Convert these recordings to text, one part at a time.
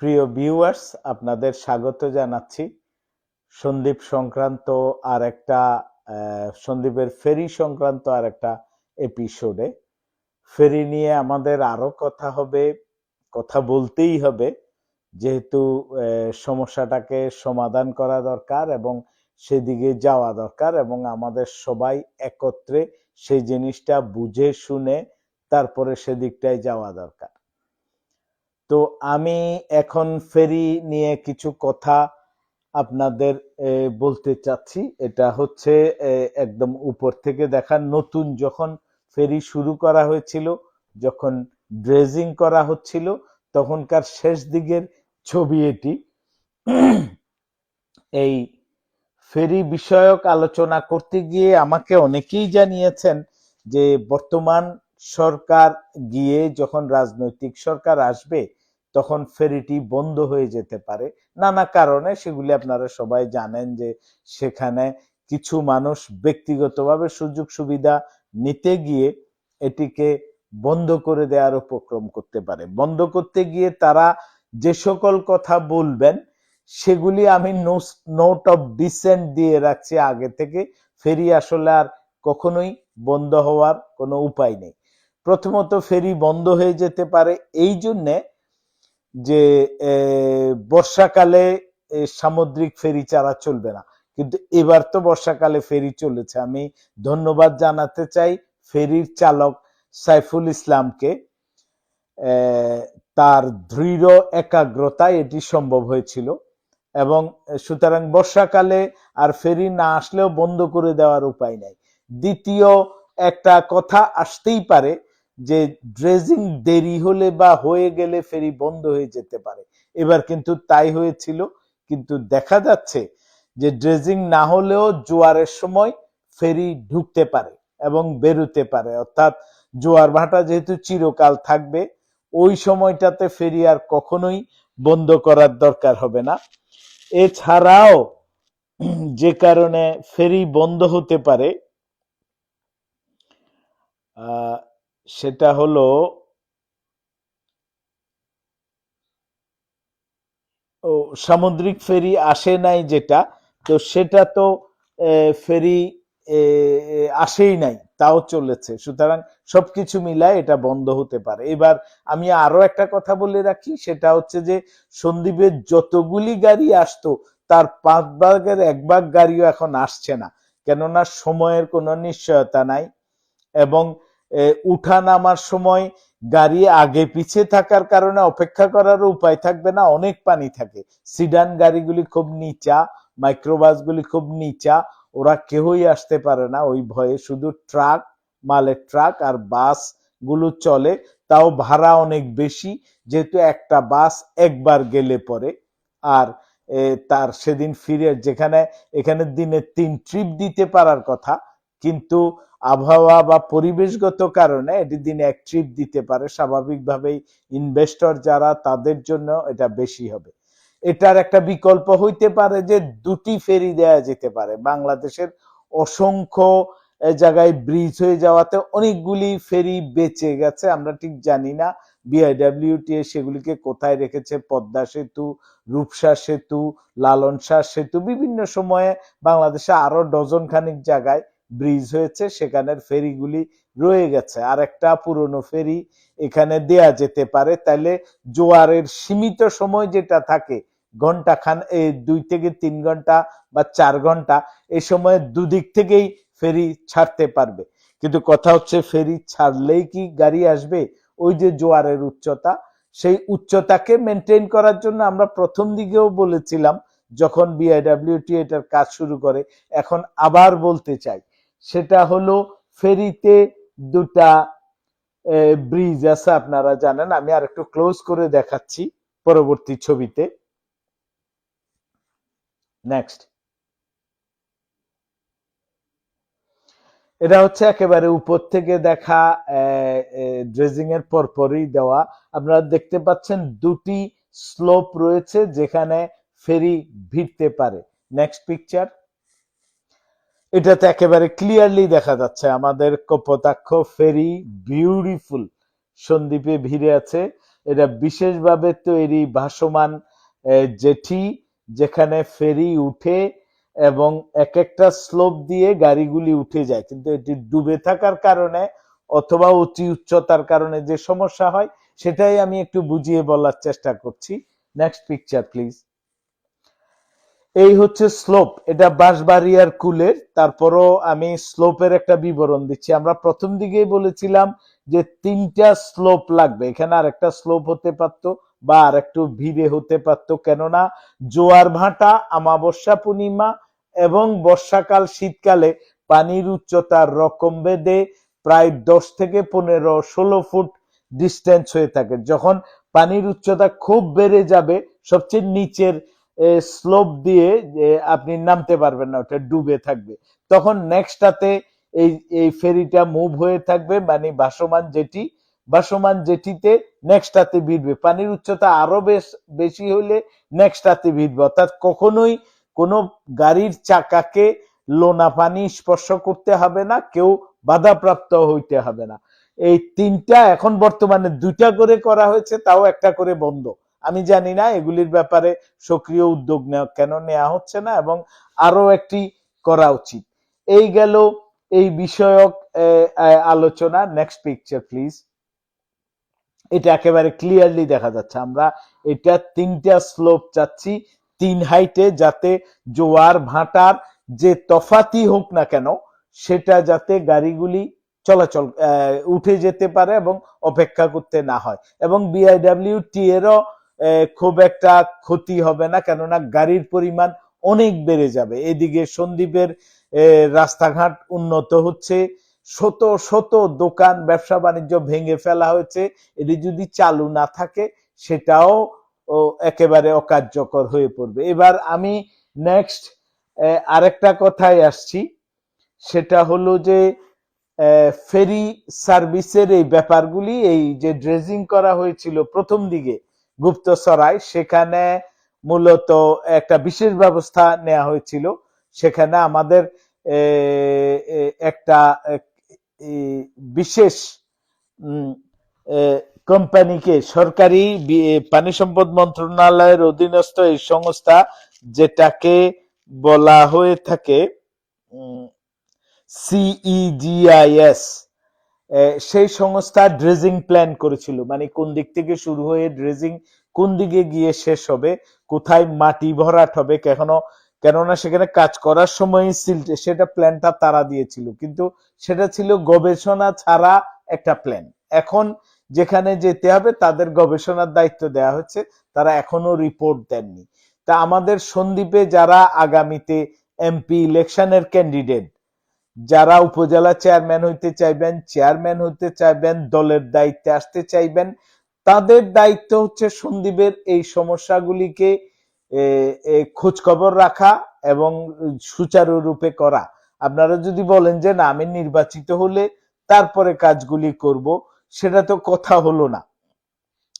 প্রিয় ভিউয়ার্স আপনাদের স্বাগত জানাচ্ছি। সন্দীপ সংক্রান্ত আর একটা সন্দীপের ফেরি সংক্রান্ত আর একটা এপিসোডে ফেরি নিয়ে আমাদের আরও কথা হবে, কথা বলতেই হবে। যেহেতু সমস্যাটাকে সমাধান করা দরকার এবং সেদিকে যাওয়া দরকার এবং আমাদের সবাই একত্রে সেই জিনিসটা বুঝে শুনে তারপরে সেদিকটায় যাওয়া দরকার। তো আমি এখন ফেরি নিয়ে কিছু কথা আপনাদের বলতে চাচ্ছি। এটা হচ্ছে একদম উপর থেকে দেখা, নতুন যখন ফেরি শুরু করা হয়েছিল, যখন ড্রেজিং করা হচ্ছিল, তখনকার শেষ দিকের ছবি এটি। এই ফেরি বিষয়ক আলোচনা করতে গিয়ে আমাকে অনেকেই জানিয়েছেন যে বর্তমান সরকার গিয়ে যখন রাজনৈতিক সরকার আসবে তখন ফেরিটি বন্ধ হয়ে যেতে পারে। নানা কারণে সেগুলি আপনারা সবাই জানেন যে সেখানে কিছু মানুষ ব্যক্তিগতভাবে সুযোগ সুবিধা নিতে গিয়ে এটিকে বন্ধ করে দেওয়ার উপক্রম করতে পারে। বন্ধ করতে গিয়ে তারা যে সকল কথা বলবেন, সেগুলি আমি নোট অফ ডিসেন্ট দিয়ে রাখছি আগে থেকে। ফেরি আসলে আর কখনোই বন্ধ হওয়ার কোনো উপায় নেই। প্রথমত ফেরি বন্ধ হয়ে যেতে পারে। এই জন্যে যে বর্ষাকালে সামুদ্রিক ফেরি চারা চলবে না। কিন্তু এবার তো বর্ষাকালে ফেরি চলেছে। আমি ধন্যবাদ জানাতে চাই ফেরির চালক সাইফুল ইসলামকে। তার দৃঢ় একাগ্রতায় এটি সম্ভব হয়েছিল এবং সুতরাং বর্ষাকালে আর ফেরি না আসলেও বন্ধ করে দেওয়ার উপায় নাই। দ্বিতীয় একটা কথা আসতেই পারে যে ড্রেজিং দেরি হলে বা হয়ে গেলে ফেরি বন্ধ হয়ে যেতে পারে। এবার কিন্তু তাই হয়েছিল, কিন্তু দেখা যাচ্ছে যে ড্রেজিং না হলেও জোয়ারের সময় ফেরি ঢুকতে পারে এবং বেরোতে পারে। অর্থাৎ জোয়ার ভাটা যেহেতু চিরকাল থাকবে, ওই সময়টাতে ফেরি আর কখনোই বন্ধ করার দরকার হবে না। এছাড়াও যে কারণে ফেরি বন্ধ হতে পারে সেটা হলো ও সামুদ্রিক ফেরি আসে নাই যেটা, তো সেটা তো ফেরি আসেই নাই, তাও চলেছে। সুতরাং সবকিছু মিলায় এটা বন্ধ হতে পারে। এবার আমি আরও একটা কথা বলে রাখি, সেটা হচ্ছে যে সন্দীপের যতগুলি গাড়ি আসতো, তার পাঁচ ভাগের এক ভাগ গাড়িও এখন আসছে না। কেননা সময়ের কোনো নিশ্চয়তা নাই এবং উঠা নামার সময় গাড়ি আগে পিছিয়ে থাকার কারণে অপেক্ষা করার উপায় থাকবে না, অনেক পানি থাকে। সিডান গাড়িগুলি খুব নিচা মাইক্রোবাসগুলি খুব নিচা, ওরা কেউই আসতে পারে না। ওই ভয়ে শুধু ট্রাক, মালের ট্রাক আর বাসগুলো চলে, তাও ভাড়া অনেক বেশি, যেহেতু একটা বাস একবার গেলে পরে। আর তার সেদিন ফিরে যেখানে, এখানে দিনে তিন ট্রিপ দিতে পারার কথা। কিন্তু আবহাওয়া বা পরিবেশগত কারণে এটি দিনে এক ট্রিপ দিতে পারে। স্বাভাবিকভাবেই ইনভেস্টর যারা, তাদের জন্য এটা বেশি হবে। এটার একটা বিকল্প হইতে পারে যে দুটি ফেরি দেয়া যেতে পারে। বাংলাদেশের অসংখ্য জায়গায় ব্রিজ হয়ে যাওয়াতে অনেকগুলি ফেরি বেঁচে গেছে। আমরা ঠিক জানি না বিআইডব্লিউটিএ সেগুলিকে কোথায় রেখেছে। পদ্মা সেতু, রূপসা সেতু লালন সেতু, বিভিন্ন সময়ে বাংলাদেশে আরও ডজন খানিক জায়গায় ব্রিজ হয়েছে, সেখানের ফেরিগুলি রয়ে গেছে। আর একটা পুরনো ফেরি এখানে দেয়া যেতে পারে। তাইলে জোয়ারের সীমিত সময় যেটা থাকে ঘণ্টা খান এই দুই থেকে তিন ঘণ্টা বা চার ঘণ্টা এই সময় দুদিক থেকেই ফেরি ছাড়তে পারবে। কিন্তু কথা হচ্ছে ফেরি ছাড়লেই কি গাড়ি আসবে? ওই যে জোয়ারের উচ্চতা, সেই উচ্চতাকে মেনটেন করার জন্য আমরা প্রথম দিকেও বলেছিলাম, যখন বিআইডব্লিউটি এটার কাজ শুরু করে, এখন আবার বলতে চাই। সেটা হলো ফেরিতে দুটা ব্রিজ আছে আপনারা জানেন। আমি আর একটু ক্লোজ করে দেখাচ্ছি পরবর্তী ছবিতে। নেক্সট এটা হচ্ছে একেবারে উপর থেকে দেখা ড্রেজিং এর পরপরই দেওয়া। আপনারা দেখতে পাচ্ছেন দুটি স্লোপ রয়েছে যেখানে ফেরি ভিড়তে পারে। নেক্সট পিকচার এটাতে একেবারে ক্লিয়ারলি দেখা যাচ্ছে, আমাদের কপোতাক্ষ ফেরি বিউটিফুল সন্দ্বীপে ভিড়ে আছে। এটা বিশেষভাবে তৈরি ভাসমান জেঠি, যেখানে ফেরি উঠে এবং এক একটা স্লোপ দিয়ে গাড়িগুলি উঠে যায়। কিন্তু এটি ডুবে থাকার কারণে অথবা অতি উচ্চতার কারণে যে সমস্যা হয়, সেটাই আমি একটু বুঝিয়ে বলার চেষ্টা করছি। নেক্সট পিকচার প্লিজ এই হচ্ছে স্লোপ এটা বাঁশবাড়িয়ার কুলের, তারপরও আমি স্লোপের একটা বিবরণ দিচ্ছি। আমরা প্রথম দিকেই বলেছিলাম যে তিনটা স্লোপ লাগবে, এখানে আর একটা স্লোপ হতে পারতো বা আর একটু ভিড়ে হতে পারতো। কেননা জোয়ার ভাটা, আমাবস্যা পূর্ণিমা এবং বর্ষাকাল শীতকালে পানির উচ্চতার রকম বেদে প্রায় দশ থেকে পনেরো, ষোলো ফুট ডিস্টেন্স হয়ে থাকে। যখন পানির উচ্চতা খুব বেড়ে যাবে, সবচেয়ে নিচের স্লোপ দিয়ে আপনি নামতে পারবেন না, ওটা ডুবে থাকবে। তখন নেক্সটটাতে এই এই ফেরিটা মুভ হয়ে থাকবে মানে ভাসমান জেটি ভাসমান জেটিতে নেক্সটটাতে ভিড়বে। পানির উচ্চতা আরও বেশ, বেশি হলে নেক্সটটাতে ভিড়বে। অর্থাৎ কখনোই কোনো গাড়ির চাকাকে লোনা পানি স্পর্শ করতে হবে না, কেউ বাধাপ্রাপ্ত হইতে হবে না। এই তিনটা এখন বর্তমানে দুইটা করে করা হয়েছে, তাও একটা করে বন্ধ। আমি জানি না, এগুলির ব্যাপারে সক্রিয় উদ্যোগ নেওয়া কেন নেওয়া হচ্ছে না এবং আরও একটি করা উচিত। এই গেল এই বিষয়ক আলোচনা। নেক্সট পিকচার প্লিজ এটা একেবারে ক্লিয়ারলি দেখা যাচ্ছে। আমরা এটা তিনটা স্লোপ চাচ্ছি, তিন হাইটে যাতে জোয়ার, ভাটার যে তফাতি হোক না কেন, সেটা যাতে গাড়িগুলি চলাচল উঠে যেতে পারে এবং অপেক্ষা করতে না হয়। এবং বিআইডব্লিউ টি এরও খুব একটা ক্ষতি হবে না, কেননা গাড়ির পরিমাণ অনেক বেড়ে যাবে। এদিকে সন্দ্বীপের রাস্তাঘাট উন্নত হচ্ছে, শত শত দোকান ব্যবসা বাণিজ্য ভেঙে ফেলা হয়েছে, এটি যদি চালু না থাকে, সেটাও একেবারে অকার্যকর হয়ে পড়বে। এবার আমি নেক্সট আরেকটা কথায় আসছি, সেটা হলো যে ফেরি সার্ভিসের এই ব্যাপারগুলি, এই যে ড্রেজিং করা হয়েছিল প্রথম দিকে গুপ্তসরায় সেখানে মূলত একটা বিশেষ ব্যবস্থা নেওয়া হয়েছিল। সেখানে আমাদের একটা বিশেষ কোম্পানিকে, সরকারি পানি সম্পদ মন্ত্রণালয়ের অধীনস্থ এই সংস্থা, যেটাকে বলা হয়ে থাকে সিইজিআইএস। সেই সংস্থা ড্রেজিং প্ল্যান করেছিল। মানে কোন দিক থেকে শুরু হয়ে ড্রেজিং কোন দিকে গিয়ে শেষ হবে, কোথায় মাটি ভরাট হবে কেন কেননা সেখানে কাজ করার সময় সেটা প্ল্যানটা তারা দিয়েছিল। কিন্তু সেটা ছিল গবেষণা ছাড়া একটা প্ল্যান এখন যেখানে যেতে হবে, তাদের গবেষণার দায়িত্ব দেওয়া হচ্ছে, তারা এখনও রিপোর্ট দেননি। তা আমাদের সন্দ্বীপে যারা আগামীতে এমপি ইলেকশনের ক্যান্ডিডেট যারা উপজেলা চেয়ারম্যান হইতে চাইবেন, চেয়ারম্যান হইতে চাইবেন, দলের দায়িত্বে আসতে চাইবেন, তাদের দায়িত্ব হচ্ছে সন্দীপের এই সমস্যাগুলিকে খোঁজ খবর রাখা এবং সুচারুরূপে করা। আপনারা যদি বলেন যে না, আমি নির্বাচিত হলে তারপরে কাজগুলি করব, সেটা তো কথা হলো না।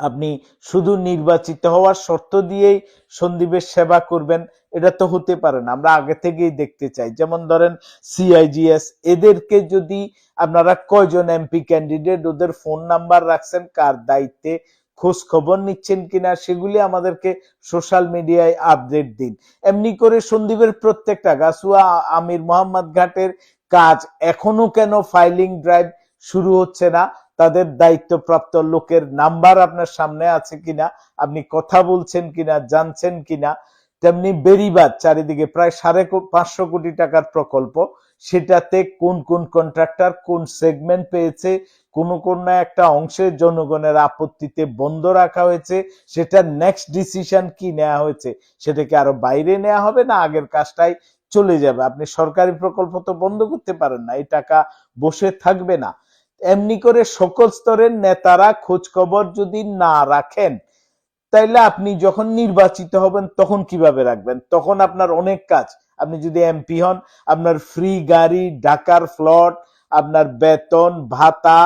আপনি শুধু নির্বাচিত হওয়ার শর্ত দিয়েই সন্দীপের সেবা করবেন, এটা তো হতে পারে না। আমরা আগে থেকেই দেখতে চাই। যেমন ধরেন সিআইজিএস এদেরকে যদি আপনারা কয়জন এমপি ক্যান্ডিডেট ওদের ফোন নাম্বার রাখছেন, কার দায়িত্বে খোঁজ খবর নিচ্ছেন কিনা, সেগুলি আমাদেরকে সোশ্যাল মিডিয়ায় আপডেট দিন। এমনি করে সন্দীপের প্রত্যেকটা গাছুয়া, আমির মোহাম্মদ ঘাটের কাজ এখনও কেন ফাইলিং ড্রাইভ শুরু হচ্ছে না? তাদের দায়িত্বপ্রাপ্ত লোকের নাম্বার আপনার সামনে আছে কিনা, আপনি কথা বলছেন কিনা, জানছেন কিনা, তেমনি বেরিবাদ চারিদিকে প্রায় সাড়ে পাঁচশো কোটি টাকার প্রকল্প। সেটাতে কোন কোন কন্ট্রাক্টর কোন সেগমেন্ট পেয়েছে, কোন কোন একটা অংশে জনগণের আপত্তিতে বন্ধ রাখা হয়েছে, সেটা নেক্সট ডিসিশন কি নেওয়া হয়েছে সেটাকে আরও বাইরে নেওয়া হবে না আগের কাজটাই চলে যাবে? আপনি সরকারি প্রকল্প তো বন্ধ করতে পারেন না, এই টাকা বসে থাকবে না। এমনি করে সকল স্তরের নেতারা খোঁজ খবর যদি না রাখেন, তাইলে আপনি যখন নির্বাচিত হবেন তখন কীভাবে রাখবেন? তখন আপনার অনেক কাজ। আপনি যদি এমপি হন, আপনার ফ্রি গাড়ি, ঢাকার ফ্লট, আপনার বেতন, ভাতা,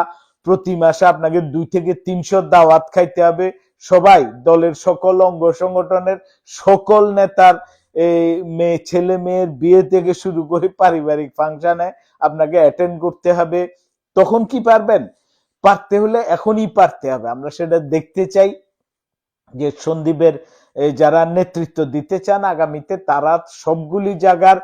প্রতি মাসে আপনাকে দুই থেকে তিনশো দাওয়াত খাইতে হবে। সবাই, দলের সকল অঙ্গ সংগঠনের সকল নেতার মেয়ে, ছেলে, মেয়ের বিয়ে থেকে শুরু করে পারিবারিক ফাংশনে আপনাকে অ্যাটেন্ড করতে হবে। তখন কি পারবেন? পারতে হলে এখনই পারতে হবে। আমরা সেটা দেখতে চাই যে সন্দীপের যারা নেতৃত্ব দিতে চান আগামীতে, তারা সবগুলি জায়গার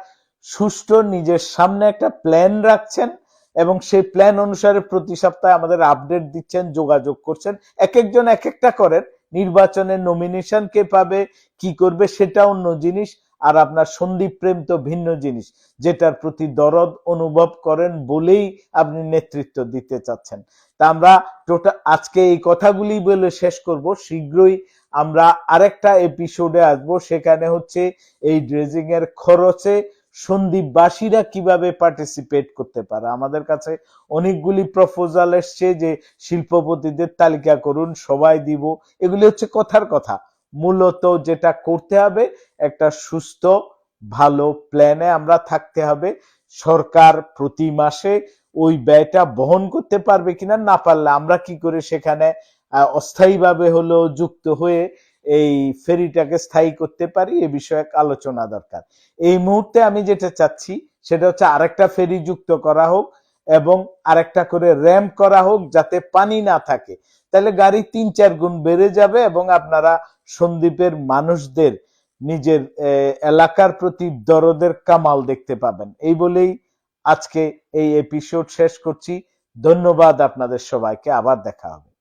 সুষ্ঠু নিজের সামনে একটা প্ল্যান রাখছেন এবং সেই প্ল্যান অনুসারে প্রতি সপ্তাহে আমাদের আপডেট দিচ্ছেন, যোগাযোগ করছেন। এক একজন এক একটা করেন। নির্বাচনের নমিনেশন কে পাবে, কি করবে, সেটা অন্য জিনিস। আর আপনার সন্দীপ প্রেম তো ভিন্ন জিনিস, যেটার প্রতি দরদ অনুভব করেন বলেই আপনি নেতৃত্ব দিতে চাচ্ছেন। তা আমরা টোটাল আজকে এই কথাগুলি বলে শেষ করব। শীঘ্রই আমরা আরেকটা এপিসোডে আসব, সেখানে হচ্ছে এই ড্রেজিং এর খরচে সন্দীপবাসীরা কীভাবে পার্টিসিপেট করতে পারে। আমাদের কাছে অনেকগুলি প্রপোজাল এসছে যে শিল্পপতিদের তালিকা করুন, সবাই দিব, এগুলি হচ্ছে কথার কথা। মূলত যেটা করতে হবে, একটা সুস্থ, ভালো প্ল্যানে আমরা থাকতে হবে। সরকার প্রতি মাসে ওই ব্যয়টা বহন করতে পারবে কিনা না পারলে আমরা কি করে সেখানে অস্থায়ীভাবে হলেও যুক্ত হয়ে এই ফেরিটাকে স্থায়ী করতে পারি এ বিষয়ে আলোচনা দরকার। এই মুহূর্তে আমি যেটা চাচ্ছি সেটা হচ্ছে আরেকটা ফেরি যুক্ত করা হোক। এবং আরেকটা করে র্যাম্প করা হোক যাতে পানি না থাকে। তাহলে গাড়ি তিন চার গুণ বেড়ে যাবে এবং আপনারা সন্দ্বীপের মানুষদের, নিজের এলাকার প্রতি দরদের কামাল দেখতে পাবেন। এই বলেই আজকে এই এপিসোড শেষ করছি। ধন্যবাদ আপনাদের সবাইকে। আবার দেখা হবে।